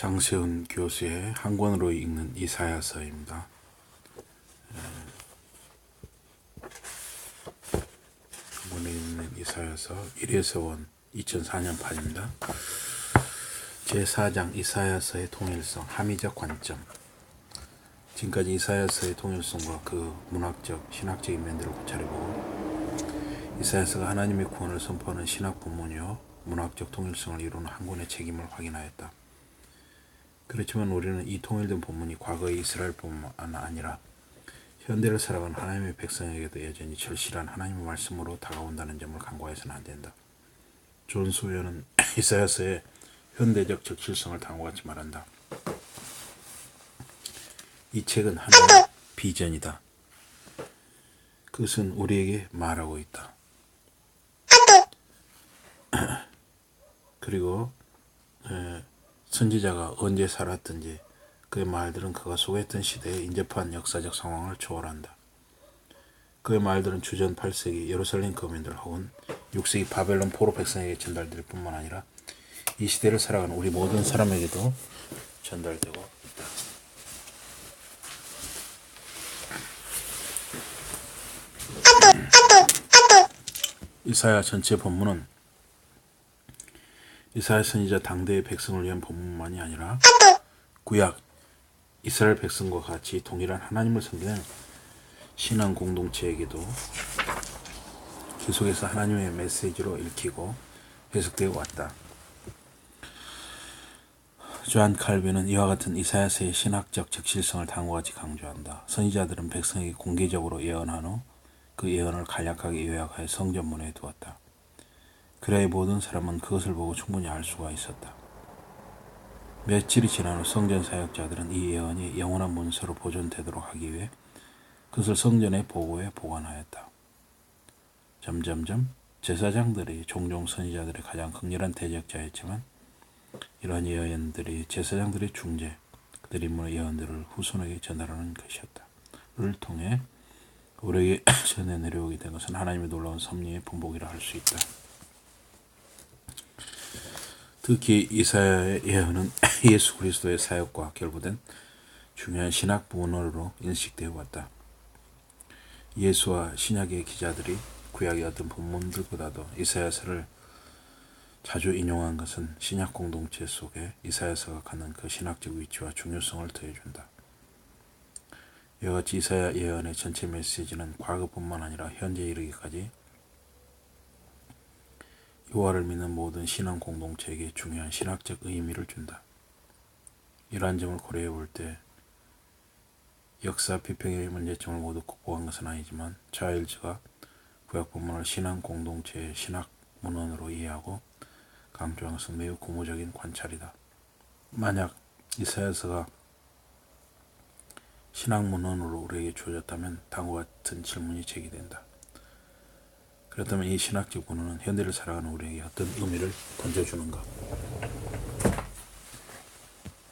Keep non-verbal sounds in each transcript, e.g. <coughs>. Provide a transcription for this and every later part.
장세훈 교수의 한 권으로 읽는 이사야서입니다. 한 권에 읽는 이사야서 1에서 원 2004년판입니다. 제4장 이사야서의 통일성, 함의적 관점 지금까지 이사야서의 통일성과 그 문학적, 신학적인 면들을 고찰해 보고 이사야서가 하나님의 구원을 선포하는 신학 본문이요 문학적 통일성을 이루는 한 권의 책임을 확인하였다. 그렇지만 우리는 이 통일된 본문이 과거의 이스라엘 뿐만 아니라 현대를 살아가는 하나님의 백성에게도 여전히 절실한 하나님의 말씀으로 다가온다는 점을 간과해서는 안 된다. 존 소연은 <laughs> 이사야서의 현대적 적실성을 다음과 같이 말한다. 이 책은 하나의 비전이다. 그것은 우리에게 말하고 있다. <clears throat> 그리고 에, 선지자가 언제 살았든지 그의 말들은 그가 소개했던 시대에 인접한 역사적 상황을 초월한다. 그의 말들은 주전 8세기 예루살렘 거민들 혹은 6세기 바벨론 포로 백성에게 전달될 뿐만 아니라 이 시대를 살아가는 우리 모든 사람에게도 전달되고 있다. 이사야 전체 본문은 이사야 선지자 당대의 백성을 위한 본문만이 아니라 구약 이스라엘 백성과 같이 동일한 하나님을 섬기는 신앙 공동체에게도 계속해서 하나님의 메시지로 읽히고 해석되어 왔다. 조한 칼빈은 이와 같은 이사야서의 신학적 적실성을 다음과 같이 강조한다. 선지자들은 백성에게 공개적으로 예언한 후 그 예언을 간략하게 요약하여 성전문에 두었다. 그래야 모든 사람은 그것을 보고 충분히 알 수가 있었다. 며칠이 지난 후 성전 사역자들은 이 예언이 영원한 문서로 보존되도록 하기 위해 그것을 성전의 보고에 보관하였다. 점점점 제사장들이 종종 선지자들의 가장 극렬한 대적자였지만 이러한 예언들이 제사장들의 중재, 그들이 인문의 예언들을 후손에게 전달하는 것이었다. 를 통해 우리에게 <coughs> 전해 내려오게 된 것은 하나님의 놀라운 섭리의 분복이라 할 수 있다. 특히 이사야의 예언은 예수 그리스도의 사역과 결부된 중요한 신학 문어로 인식되어 왔다. 예수와 신약의 기자들이 구약의 어떤 본문들보다도 이사야서를 자주 인용한 것은 신약 공동체 속에 이사야서가 갖는 그 신학적 위치와 중요성을 더해준다. 이와 같이 이사야 예언의 전체 메시지는 과거뿐만 아니라 현재 이르기까지 여호와를 믿는 모든 신앙 공동체에게 중요한 신학적 의미를 준다. 이러한 점을 고려해 볼 때 역사 비평의 문제점을 모두 극복한 것은 아니지만 자일즈가 구약 본문을 신앙 공동체의 신학 문헌으로 이해하고 강조한 것은 매우 고무적인 관찰이다. 만약 이사야서가 신학 문헌으로 우리에게 주어졌다면 다음과 같은 질문이 제기된다. 그렇다면 이 신학적 문헌은 현대를 살아가는 우리에게 어떤 의미를 던져주는가?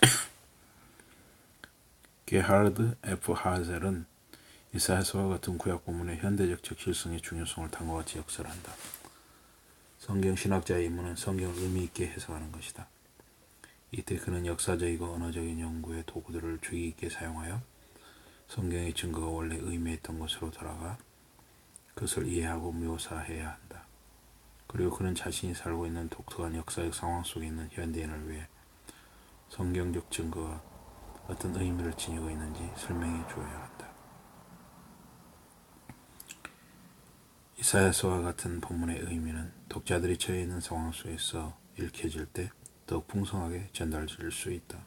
<coughs> 게하르드 F. 하젤은 이사야서와 같은 구약 본문의 현대적 적실성의 중요성을 다음과 같이 역설한다. 성경 신학자의 임무는 성경을 의미 있게 해석하는 것이다. 이때 그는 역사적이고 언어적인 연구의 도구들을 주의 있게 사용하여 성경의 증거가 원래 의미했던 것으로 돌아가 그것을 이해하고 묘사해야 한다. 그리고 그는 자신이 살고 있는 독특한 역사적 상황 속에 있는 현대인을 위해 성경적 증거가 어떤 의미를 지니고 있는지 설명해 주어야 한다. 이사야서와 같은 본문의 의미는 독자들이 처해 있는 상황 속에서 읽혀질 때 더욱 풍성하게 전달될 수 있다.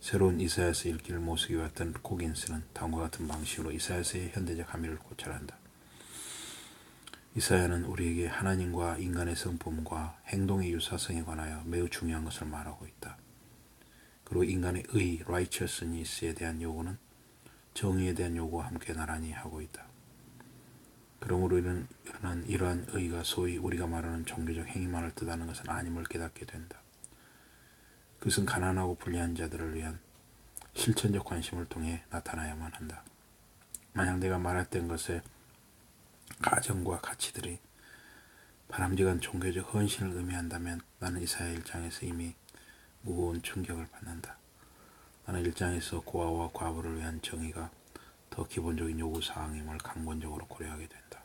새로운 이사야서 읽기를 모색해 왔던 코긴스는 다음과 같은 방식으로 이사야서의 현대적 함의를 고찰한다. 이사야는 우리에게 하나님과 인간의 성품과 행동의 유사성에 관하여 매우 중요한 것을 말하고 있다. 그리고 인간의 의, righteousness에 대한 요구는 정의에 대한 요구와 함께 나란히 하고 있다. 그러므로 이는 이러한 의가 소위 우리가 말하는 종교적 행위만을 뜻하는 것은 아님을 깨닫게 된다. 그것은 가난하고 불리한 자들을 위한 실천적 관심을 통해 나타나야만 한다. 만약 내가 말했던 것에 가정과 가치들이 바람직한 종교적 헌신을 의미한다면 나는 이사야 1장에서 이미 무거운 충격을 받는다. 나는 일장에서 고아와 과부를 위한 정의가 더 기본적인 요구 사항임을 강권적으로 고려하게 된다.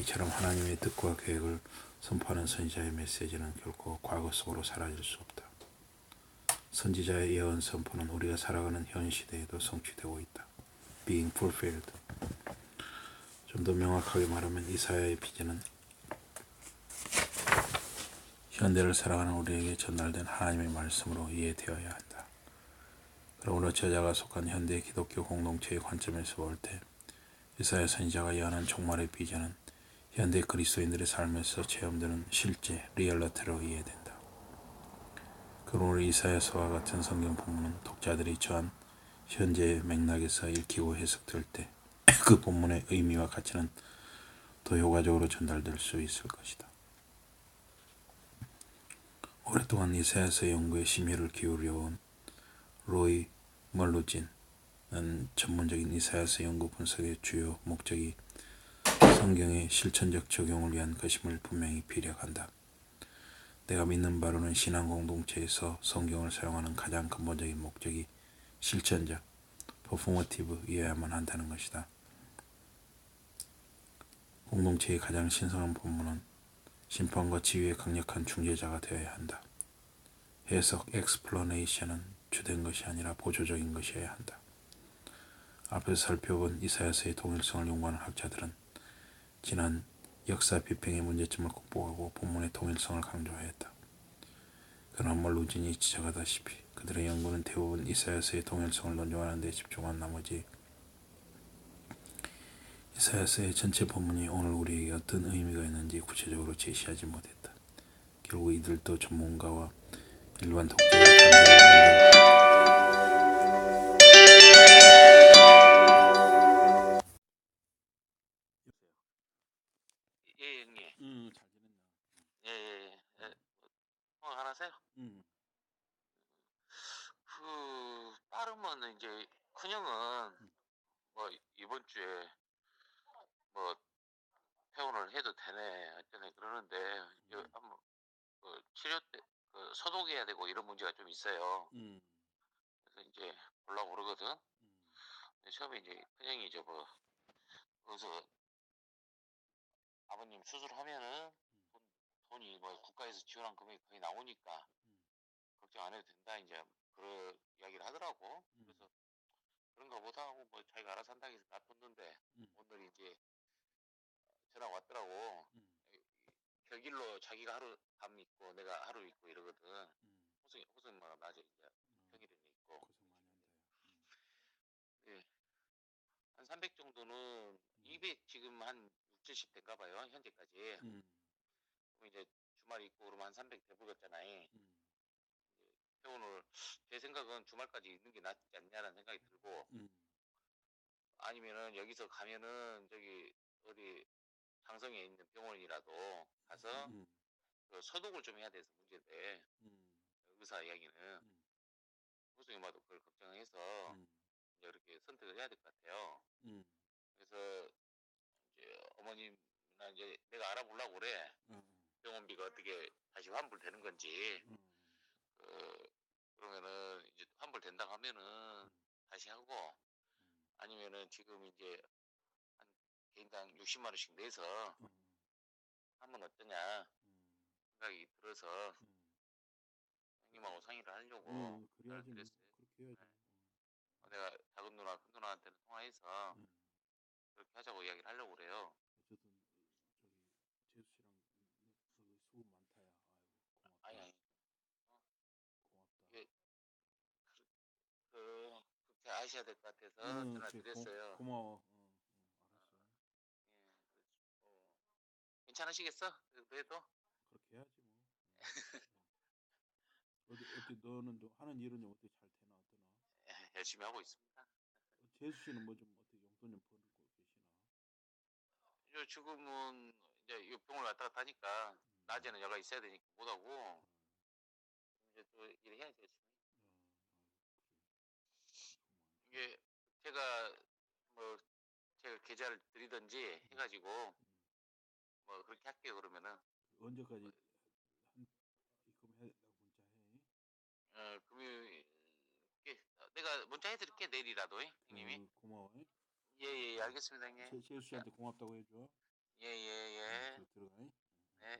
이처럼 하나님의 뜻과 계획을 선포하는 선지자의 메시지는 결코 과거 속으로 사라질 수 없다. 선지자의 예언 선포는 우리가 살아가는 현 시대에도 성취되고 있다. Being fulfilled. 좀 더 명확하게 말하면 이사야의 비전은 현대를 살아가는 우리에게 전달된 하나님의 말씀으로 이해되어야 한다. 그러므로 저자가 속한 현대 기독교 공동체의 관점에서 볼 때 이사야 선지자가 예언한 종말의 비전은 현대 그리스도인들의 삶에서 체험되는 실제 리얼리티로 이해된다. 그러므로 이사야서와 같은 성경 본문은 독자들이 처한 현재의 맥락에서 읽히고 해석될 때 그 본문의 의미와 가치는 더 효과적으로 전달될 수 있을 것이다. 오랫동안 이사야서 연구에 심혈을 기울여온 로이 멀루진은 전문적인 이사야서 연구 분석의 주요 목적이 성경의 실천적 적용을 위한 것임을 분명히 피력한다. 내가 믿는 바로는 신앙 공동체에서 성경을 사용하는 가장 근본적인 목적이 실천적, 퍼포머티브이어야만 한다는 것이다. 공동체의 가장 신성한 본문은 심판과 지위의 강력한 중재자가 되어야 한다. 해석, 엑스플러네이션은 주된 것이 아니라 보조적인 것이어야 한다. 앞에서 살펴본 이사야서의 동일성을 연구하는 학자들은 지난 역사 비평의 문제점을 극복하고 본문의 통일성을 강조하였다. 그러나 멀루진이 지적하다시피 그들의 연구는 대부분 이사야서의 통일성을 논증하는 데 집중한 나머지 이사야서의 전체 본문이 오늘 우리에게 어떤 의미가 있는지 구체적으로 제시하지 못했다. 결국 이들도 전문가와 일반 예, 형님. 음, 잘 지냈나? 예, 예, 예. 예. 음, 그, 빠르면 이제, 큰형은, 음. 뭐, 이번 주에, 뭐, 퇴원을 해도 되네, 어쩌네, 그러는데, 음. 한번, 그, 치료 때, 그, 소독해야 되고 이런 문제가 좀 있어요. 음, 그래서 이제, 보려고 그러거든. 음, 근데 처음에 이제, 큰형이 이제 뭐, 거기서, 아버님 수술하면은, 돈, 돈이 뭐, 국가에서 지원한 금액이 거의 나오니까, 음. 걱정 안 해도 된다 이제 그런 이야기를 하더라고. 음. 그래서 그런가 보다 하고 뭐 자기가 알아서 한다고 해서 놔뒀는데 음. 오늘 이제 전화 왔더라고. 음, 격일로 자기가 하루 밤 있고 내가 하루 있고 이러거든. 음. 호승이 호승만 낮에 이제 평일에는 있고 고생 많이 한다. 예. 한 300 정도는 200 지금 한 6, 70 된가 봐요 현재까지. 음, 그럼 이제 주말 있고 그러면 한 300 돼버렸잖아요. 음, 퇴원을 제 생각은 주말까지 있는 게 낫지 않냐라는 생각이 들고 음, 아니면은 여기서 가면은 저기 어디 장성에 있는 병원이라도 가서 음, 그 소독을 좀 해야 돼서 문제인데. 음, 의사 이야기는. 음. 호승이 마도 그걸 걱정해서 음, 이제 이렇게 선택을 해야 될 것 같아요. 음, 그래서 이제 어머님이나 이제 내가 알아보려고 그래. 음, 병원비가 어떻게 다시 환불되는 건지. 음, 그 그러면은 이제 환불된다고 하면은 다시 하고 아니면은 지금 이제 한 개인당 60만 원씩 내서 음, 하면 어떠냐 생각이 들어서 음. 형님하고 상의를 하려고 어, 그래야지 뭐. 그랬어요. 그렇게 해야지. 어, 내가 작은 누나 큰 누나한테는 통화해서 음. 그렇게 하자고 이야기를 하려고 그래요. 어쨌든 저기 재수 씨랑 그 수고 많다야. 아이고 아니 아니 고맙다. 이게 그 그렇게 아셔야 될 것 같아서 응, 전화 그래, 고- 드렸어요. 고마워. 어, 어, 알았어. 예, 어, 괜찮으시겠어? 그래도 그렇게 해야지 뭐. 어. 어디 어디 너는 좀 하는 일은 어떻게 잘 되나 어떠나? 예, 열심히 하고 있습니다. 어, 재수 씨는 뭐 좀 어떻게 용돈 좀 벌고 계시나? 요 지금은 이제 이 병을 왔다 갔다 하니까 음. 낮에는 여가 있어야 되니까 못 하고 이제 또 일해야죠. 열심히. 이게 제가 뭐 제가 계좌를 드리든지 해가지고 뭐 그렇게 할게요 그러면은 언제까지 뭐 한 입금 해달라고 문자 해? 어 금요일 예, 내가 문자 해드릴게 내일이라도 어, 예, 형님이 어, 고마워. 예예 예, 알겠습니다 형님. 제, 제수 씨한테 고맙다고 해줘. 예, 예. 예예예. 들어가. 네.